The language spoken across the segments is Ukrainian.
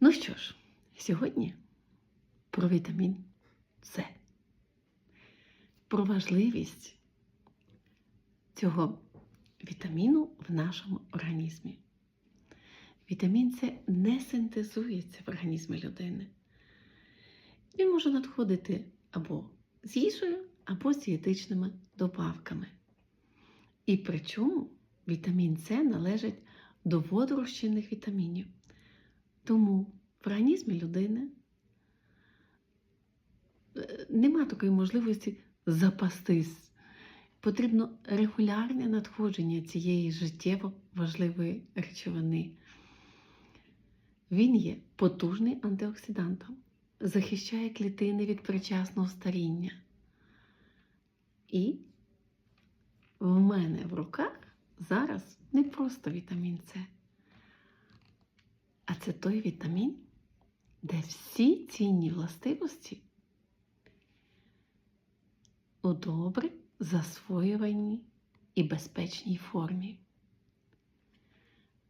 Ну що ж, сьогодні про вітамін С. Про важливість цього вітаміну в нашому організмі. Вітамін С не синтезується в організмі людини. Він може надходити або з їжею, або з дієтичними добавками. І причому вітамін С належить до водорозчинних вітамінів. Тому в організмі людини е, нема такої можливості запастись. Потрібно регулярне надходження цієї життєво важливої речовини. Він є потужний антиоксидантом, захищає клітини від причасного старіння. І в мене в руках зараз не просто вітамін С, а це той вітамін, де всі цінні властивості у добре засвоюваній і безпечній формі.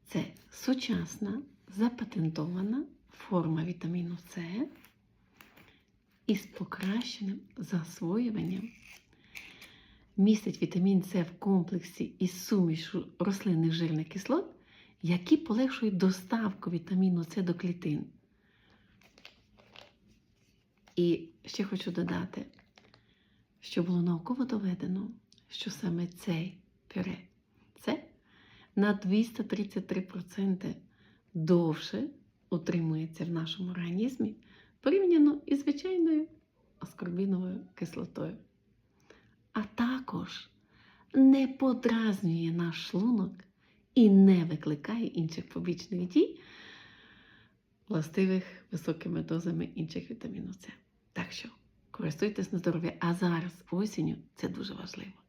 Це сучасна запатентована форма вітаміну С із покращеним засвоюванням. Містить вітамін С в комплексі із сумішу рослинних жирних кислот, які полегшують доставку вітаміну С до клітин. І ще хочу додати, що було науково доведено, що саме цей пюре це на 233% довше утримується в нашому організмі порівняно із звичайною аскорбіновою кислотою. А також не подразнює наш шлунок і не викликає інших побічних дій, властивих високими дозами інших вітамінів С. Так що користуйтесь на здоров'я, а зараз осінню це дуже важливо.